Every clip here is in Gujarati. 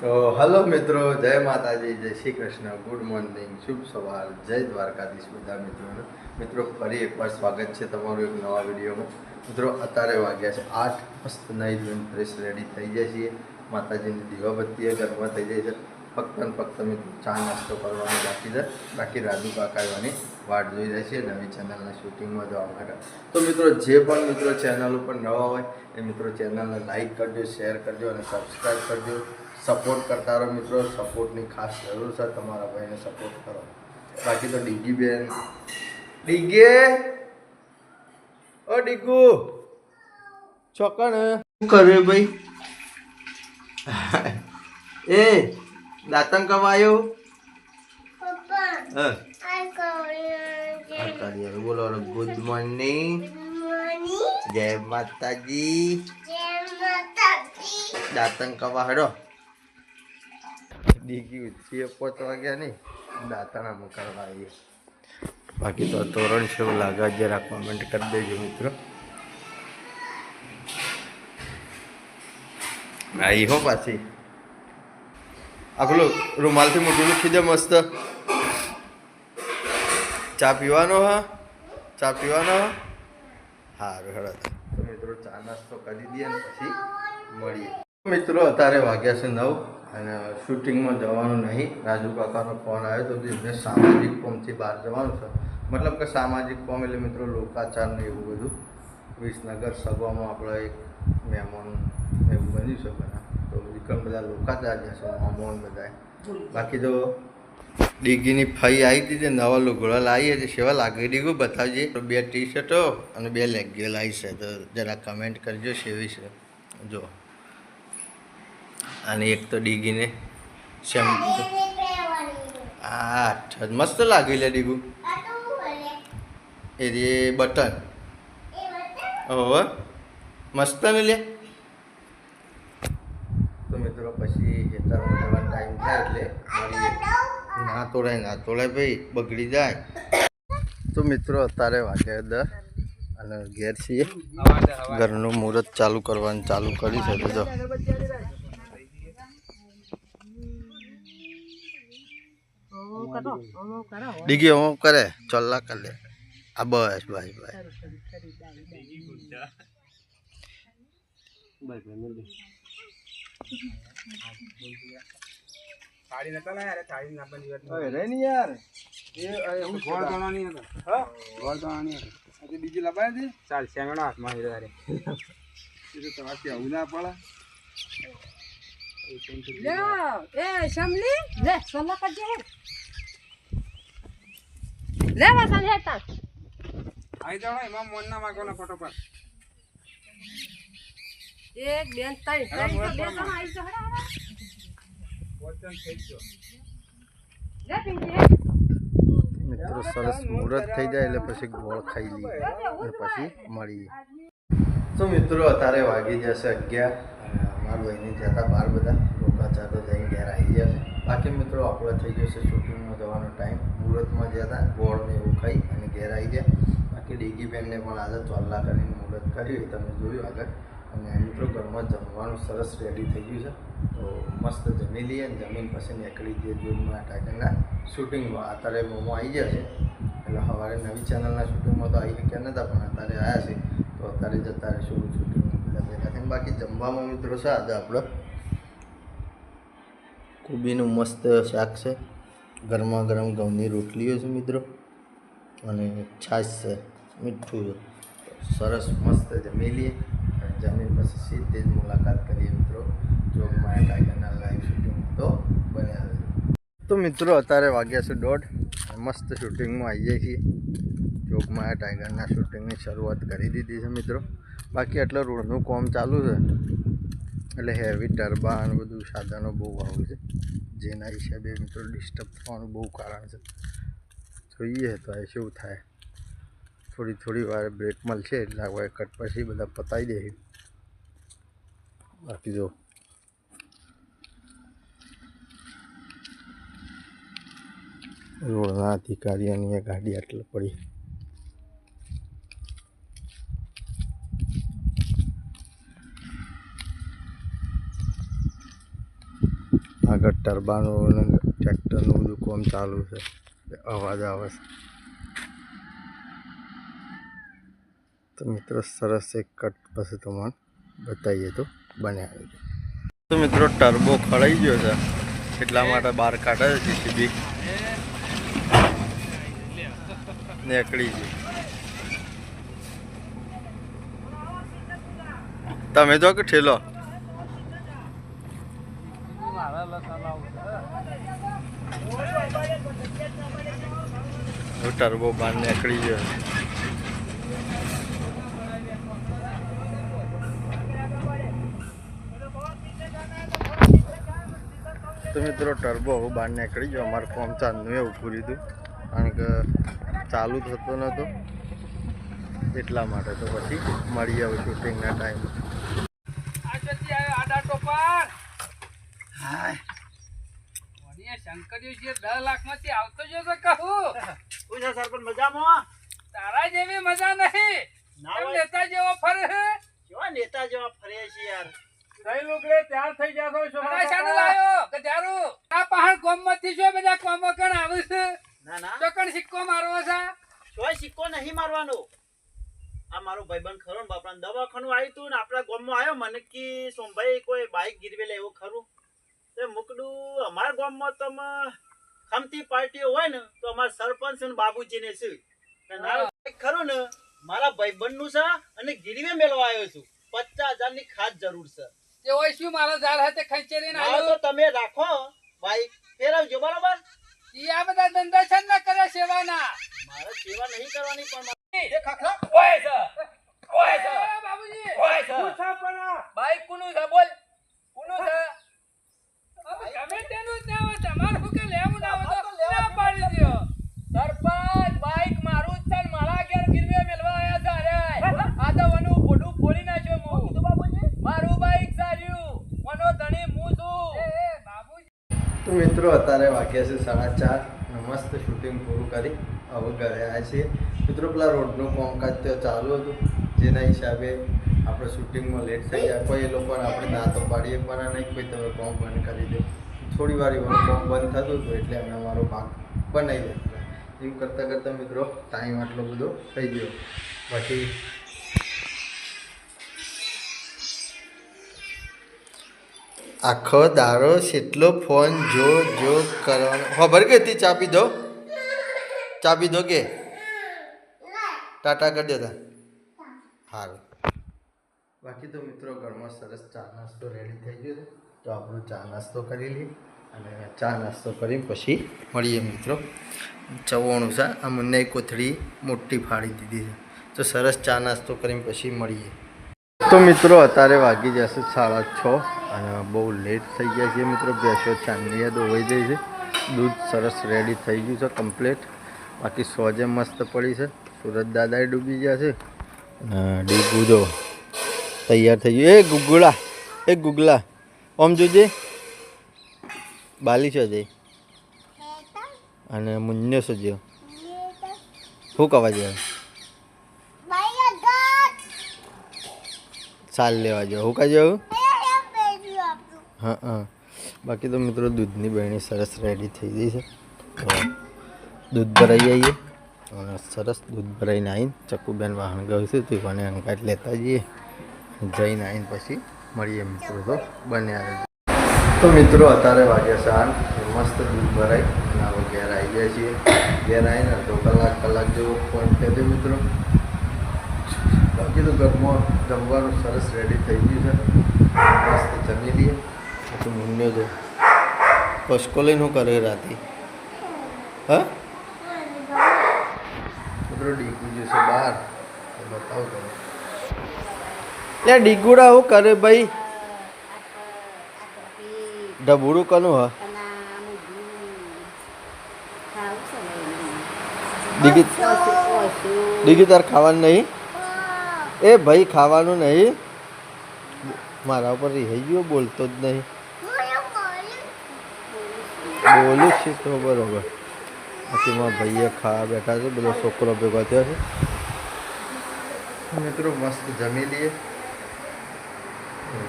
તો હલો મિત્રો, જય માતાજી, જય શ્રી કૃષ્ણ. ગુડ મોર્નિંગ શુભ સવાર. જય દ્વારકાધીશ બધા મિત્રોને. મિત્રો, ફરી એકવાર સ્વાગત છે તમારું એક નવા વિડીયોમાં. મિત્રો, અત્યારે વાગ્યા છે આઠ, મસ્ત નહીં ધોઈને ફ્રેશ રેડી થઈ જાય છીએ. માતાજીની દીવાબત્તીએ ઘરમાં થઈ જાય છે. ફક્ત ને ફક્ત મિત્રો, ચા નાસ્તો કરવાનો બાકી છે. બાકી રાજુ કાકાવાની વાટ જોઈ રહી છે નવી ચેનલના શૂટિંગમાં જવા માટે. તો મિત્રો, જે પણ મિત્રો ચેનલ ઉપર નવા હોય, એ મિત્રો ચેનલને લાઈક કરજો શેર કરજો અને સબસ્ક્રાઈબ કરજો. સપોર્ટ કરતા રહો મિત્રો. સપોર્ટની ખાસ જરૂર છે. તમારા ભાઈને સપોર્ટ કરો. બાકી તો ડીગી બેન. ડીગે? ઓ ડીગુ. ચોકણ. શું કરે ભાઈ? એ દાતણ કવાયો પપ્પા હા. આ કોણ આ કરીએ બોલો ગુડ મોર્નિંગ જય માતાજી. જય માતાજી. દાંતન કવા હડો ડીગી ઉઠીએ પોચ વાગ્યા નહીં દાંતણામાં કરવા આવીએ. બાકી તો તોરણ છે એવું લાગે જરા કોમેન્ટ કરી દેજો મિત્રો. આવી હો પાછી. આખલું રૂમાલથી મોટું લખી દે મસ્ત. ચા પીવાનો હા? ચા પીવાનો હા? સારું હેડો. મિત્રો ચા નાસ્તો કરી દઈએ ને પછી મળીએ. મિત્રો અત્યારે વાગ્યા છે નવ. અને શૂટિંગમાં જવાનું નહીં. રાજુ કાકાનો ફોન આવ્યો તો એમને સામાજિક કોમથી બહાર જવાનું છે. મતલબ કે સામાજિક કોમ એટલે મિત્રો લોકાચાર ને એવું બધું. વિસનગર સભામાં આપણે એક મહેમાન એવું બન્યું છે બધા. તો વિક્રમ બધા લોકાચાર જશે મહેમાન બધા બાકી તો ડીગીની ફઈ આવી હતી તે નવા લુગડા લાવીએ હતી સેવા લાગે ડીગું બતાવજે. તો બે ટી શર્ટો અને બે લેગ્યો લાવી છે. તો જરા કમેન્ટ કરજો સેવી છે. જો અને એક તો ડીગીને શેમ આ ઠ- મસ્ત લાગી લે ડીગુ. એ રે બટન. હવે મસ્ત ને લે. તો મિત્રો પછી હેતર ટાઈમ થાય એટલે ના તોડાય ના તોડાય ભાઈ બગડી જાય. તો મિત્રો અત્યારે વાગે દસ અને ઘેર છીએ. ઘરનું મુહૂર્ત ચાલુ કરવાનું ચાલુ કરી છે તો જો ડીગી હું કરે ચલ્લા કર લે. આ બસ બસ બસ થાળી નતા લાયા અરે થાળી ના બની વાત રે ની યાર. ગોળ દાણાની હતો. હા? ગોળ દાણાની હતો. બીજી લપાય છે ચાલ શેંગડો હાથમાં હીરો તારે એ તો તમારથી આવું ના પડે. એ લે કરજે. હે લે વાસણ હેતા આઈ જાવ એમાં મોન ના માગવાનો ફટોફટ એક બેન તઈ તઈ તો બે તો હડા હડા. વચન થઈ ગયો. લે પિંકી. મિત્રો સરસ મુહૂર્ત થઈ જાય એટલે પછી ગોળ ખાઈ લઈએ અને પછી મળીએ. તો મિત્રો અત્યારે વાગી જશે અગિયાર અને અમારા બહેની જતા બાર બધા. લોકાચાર તો જઈને ઘેર આવી છે. બાકી મિત્રો, આપણે થઈ જશે શૂટિંગમાં જવાનો ટાઈમ. મુહૂર્તમાં ગયા હતા ગોળને એવું ખાઈ અને ઘેર આવી ગયા. બાકી ડીગી બેનને પણ આજે ચોલ્લા કરીને મુહૂર્ત કર્યું તમે જોયું આગળ. અને મિત્રો, ઘરમાં જમવાનું સરસ રેડી થઈ ગયું છે. તો મસ્ત જમી લઈએ અને જમીન પછી નીકળી જઈએ જૂનમાં ટાઈગરના શૂટિંગમાં. અત્યારે મોમો આવી ગયા છે. એટલે સવારે નવી ચેનલના શૂટિંગમાં તો આવી શક્યા નહોતા પણ અત્યારે આવ્યા છે. તો અત્યારે જતા રહીશું થઈને. બાકી જમવામાં મિત્રો છે આજે આપણે કોબીનું મસ્ત શાક છે. ગરમા ગરમ ઘઉંની રોટલીઓ છે મિત્રો. અને છાશ છે. મીઠું છે. સરસ મસ્ત જમી લઈએ અને જમીન પછી સીધી જ મુલાકાત કરીએ મિત્રો. જોગમાં ટાઈગરના લાઈવ શૂટિંગ તો બન્યા રહેજો. તો મિત્રો અત્યારે વાગ્યા છે દોઢ. મસ્ત શૂટિંગમાં આવીએ છીએ. જોગમાં ટાઈગરના શૂટિંગની શરૂઆત કરી દીધી છે મિત્રો. બાકી એટલે રોડનું કામ ચાલુ છે. એટલે હેવી ટર્બા અને બધું સાધનો બહુ આવે છે. જેના હિસાબે મિત્રો ડિસ્ટર્બ થવાનું બહુ કારણ છે. જોઈએ તો એ શું થાય. થોડી થોડી વાર બ્રેક મળશે એટલે હવે કટ પછી બધા પતાવી દે. બાકી જો. રોડના અધિકારીઓની ગાડી આટલી પડી. આગળ ટર્બાનું ટ્રેક્ટરનું બધું કામ ચાલુ છે. અવાજ આવે છે. તો મિત્રો સરસ એક કટ પછી તમને બતાવીએ તો બન્યા આવી તો મિત્રો ટર્બો ખળાઈ ગયો છે. એટલા માટે બહાર કાઢે છે જીસીબી નીકળી ગઈ તમે જો કે ઠેલો. ટર્બો બહાર નીકળી ગયો. તો મિત્રો ટર્બો હવે બહાર નીકળી ગયો. અમારે ફોર્મ ચાંદનું એવું ઊભું લીધું કારણ કે ચાલુ થતો નહોતો એટલા માટે તો પછી મળી આવું શૂટિંગના ટાઈમ શંકર્યું છે દસ લાખમાંથી આવતો જો તો કહું. સરપંચ મજામાં? તારા જેવી મજા નહીં નેતા જેવો ફરે છે? કેવા નેતા જેવા ફરે છે યાર? કઈ લુગડે તૈયાર થઈ જાતો છોકરા શાનું લાયો ગજારું આ પહાડ ગોમમાંથી જો બધા કોમો કણ આવે છે ના ના. તો કણ સિક્કો મારવો છે? કોઈ સિક્કો નહીં મારવાનો. આ મારો ભાઈબંધ ખરો ને બાપરા દવાખાનું આવ્યું તું ને આપણા ગામમાં આવ્યો મને કે સોમભાઈ કોઈ બાઈક ગીરવે લે એવું ખરું? તે મુકડું અમારા ગામમાં તો ખમતી પાર્ટીઓ હોય ને તો અમારા સરપંચ અને બાબુજીને છે. ને નાનું બાઈક ખરું ને મારા ભાઈબંધનું છે અને ગીરવે મેળવા આવ્યો છું. પચાસ હજારની ખાસ જરૂર છે. તે હોય શું મારા ઝાડ હાથે ખેંચેલી ના તો તમે રાખો બાઈક ફેરવજો બરાબર? ઈ આ બધા ધંધા છે ને કરે સેવાના. મારે સેવા નહીં કરવાની પણ ઓય છે. ઓય છે. બાબુજી. ઓય છે. શું પણ બાઈક કોનું છે બોલ કોનું છે હવે ગમે તેનું જ ના હોય તમારે શું કે લેવું ના હોય તો ના પાડી દ્યો સરપંચ બાઈક મારું જ છે ને મારા ઘેર ગીરવે મેલવા આયા છે અરે આ તો વનું બોડું ફોડી નાખ્યો હું મારું બાઈક સાર્યું મનો ધણી હું છું એ બાબુજી તો મિત્રો અત્યારે વાગ્યા છે સાડા ચાર. મસ્ત શૂટિંગ પૂરું કરી હવે ઘરે આવ્યા છીએ. મિત્રો, પેલા રોડનું કામકાજ તો ચાલુ હતું. જેના હિસાબે આપણે શૂટિંગમાં લેટ થઈ ગયા. કોઈ એ લોકોને આપણે દાંતો પાડીએ, પણ નહીં કોઈ તમે કોમ બંધ કરી દો. થોડી વાર એવું કોમ બંધ થતું હતું એટલે અમે અમારો ભાગ બનાવી દેતા એમ કરતાં કરતાં મિત્રો ટાઈમ આટલો બધો થઈ ગયો. બાકી આખો દારો કેટલો ફોન જો જો કરવાનો. ખબર કે હતી ચાપી દો. ચાપી દો કે. ટાટા કરી દેતા સારું બાકી તો મિત્રો ઘરમાં સરસ ચા નાસ્તો રેડી થઈ ગયો તો આપણો ચા નાસ્તો કરી લઈએ અને ચા નાસ્તો કરી પછી મળીએ મિત્રો. ચવાણું છે. આ મને કોથળી મોટી ફાડી દીધી છે. તો સરસ ચા નાસ્તો કરીને પછી મળીએ. તો મિત્રો, અત્યારે વાગી જશે સાડા છ. અને બહુ લેટ થઈ ગયા છે મિત્રો ભેંસો ચાંદીયા દોવાઈ જાય છે. દૂધ સરસ રેડી થઈ ગયું છે કમ્પ્લેટ બાકી સોજે મસ્ત પડી છે. સુરત દાદાએ ડૂબી ગયા છે. ડીગું જો તૈયાર થઈ ગયું. એ ગુગળા એ ગુગલા ઓમ જોજે. બાલી છો જઈ અને મુન્યો છે જો શું કહેવા જાય ભાઈ સાલ લેવા જાવ. હું કહેજો હા હા. બાકી તો મિત્રો દૂધની બહેણી સરસ રેડી થઈ ગઈ છે. દૂધ ભરાઈ આવીએ અને સરસ દૂધ ભરાઈને આવીને ચક્કુબેન વાહન ગયું છે, તે કોને અંકાટ લેતા જઈએ. જઈને આવીને પછી મળીએ મિત્રો તો બન્યા તો મિત્રો, અત્યારે વાગ્યા સાર મસ્ત દૂધ ભરાય અને હવે ઘેર આવી ગયા છીએ. ઘેર આવીને તો કલાક કલાક જેવો ફોન કર્યો મિત્રો. બાકી તો ઘરમાં જમવાનું સરસ રેડી થઈ ગયું છે. મસ્ત જમી લઈએ. તો મુન્યો તો પસકો લઈને શું કરે રાતે? હા? ડીગુ જશે બહાર. બતાવ તમે લે ડીગુડા શું કરે ભાઈ? ડબુડું કનું હા? ડીગી ડીગી તાર ખાવાનું નહીં? એ ભાઈ ખાવાનું નહીં. મારા ઉપર રહી ગયો બોલતો જ નહીં. બોલું છે તો બરાબર. પછી મારા ભાઈએ ખાવા બેઠા છે, બધો છોકરો ભેગો થયો છે. મિત્રો, મસ્ત જમી લઈએ.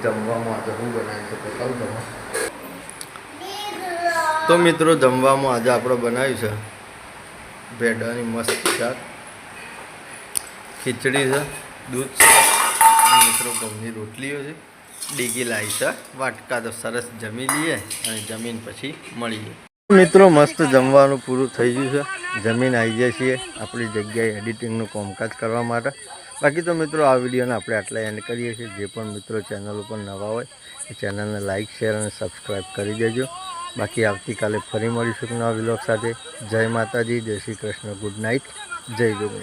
જમવામાં આજે હું બનાવી છે બતાવું તમે. તો મિત્રો, જમવામાં આજે આપણે બનાવ્યું છે ભેડાની મસ્ત શાક. ખીચડી છે, દૂધ છે મિત્રો, ઘઉંની રોટલીઓ છે. ડીગી લાવી છે વાટકા તો સરસ જમી લઈએ અને જમીન પછી મળીએ. મિત્રો, મસ્ત જમવાનું પૂરું થઈ ગયું છે. જમીન આવી જાય છીએ આપણી જગ્યાએ એડિટિંગનું કામકાજ કરવા માટે. બાકી તો મિત્રો, આ વિડીયોને આપણે આટલા એન્ડ કરીએ છીએ. જે પણ મિત્રો ચેનલ ઉપર નવા હોય, એ ચેનલને લાઇક શેર અને સબસ્ક્રાઈબ કરી દેજો. બાકી આવતીકાલે ફરી મળીશું નવા વિલોક સાથે. જય માતાજી, જય શ્રી કૃષ્ણ. ગુડ નાઇટ જય ગુડ